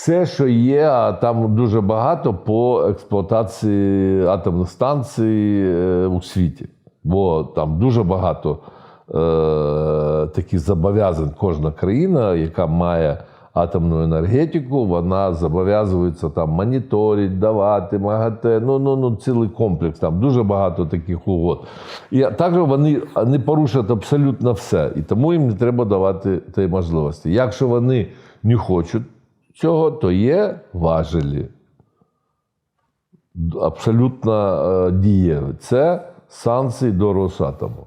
все, що є, а там дуже багато по експлуатації атомних станцій е, у світі. Бо там дуже багато е, таких зобов'язань кожна країна, яка має атомну енергетику, вона зобов'язується там моніторити, давати, МАГАТЕ, ну, ну, ну, цілий комплекс, там дуже багато таких угод. І також вони не порушують абсолютно все. І тому їм не треба давати тієї можливості. Якщо вони не хочуть цього, то є важелі. Абсолютно е, дієві. Це санкції до Росатому.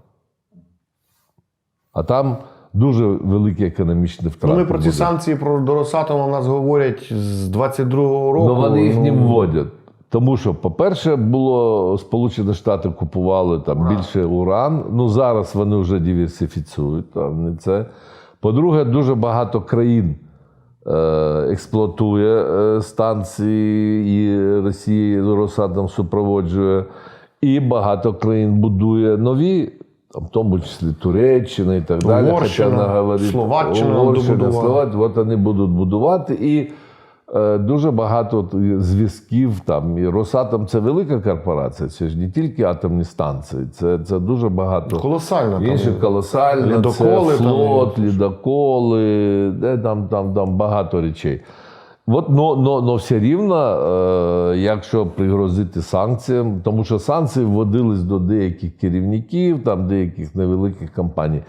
А там дуже великі економічні втрати. Ну, ми про ці будуть. санкції про до Росатома у нас говорять з 22-го року. Ну, вони їх не Ну, вводять. Тому що, по-перше, було Сполучені Штати купували там більше уран. Ну зараз вони вже диверсифіцюють. Там не це. По-друге, дуже багато країн експлуатує е, станції, і Росії Росатом супроводжує, і багато країн будує нові. В тому числі Туреччина і так далі. Угорщина, Хоча Словаччина Угорщина. Словаччина, от вони будуть будувати. І е, дуже багато зв'язків там. І Росатом це велика корпорація, це ж не тільки атомні станції, це, це дуже багато. Там. Колосально, ледоколи це там флот, і- лідоколи, де там, там, там багато речей. От, но, но, но все рівно, е, якщо пригрозити санкціям, тому що санкції вводились до деяких керівників, там, деяких невеликих компаній.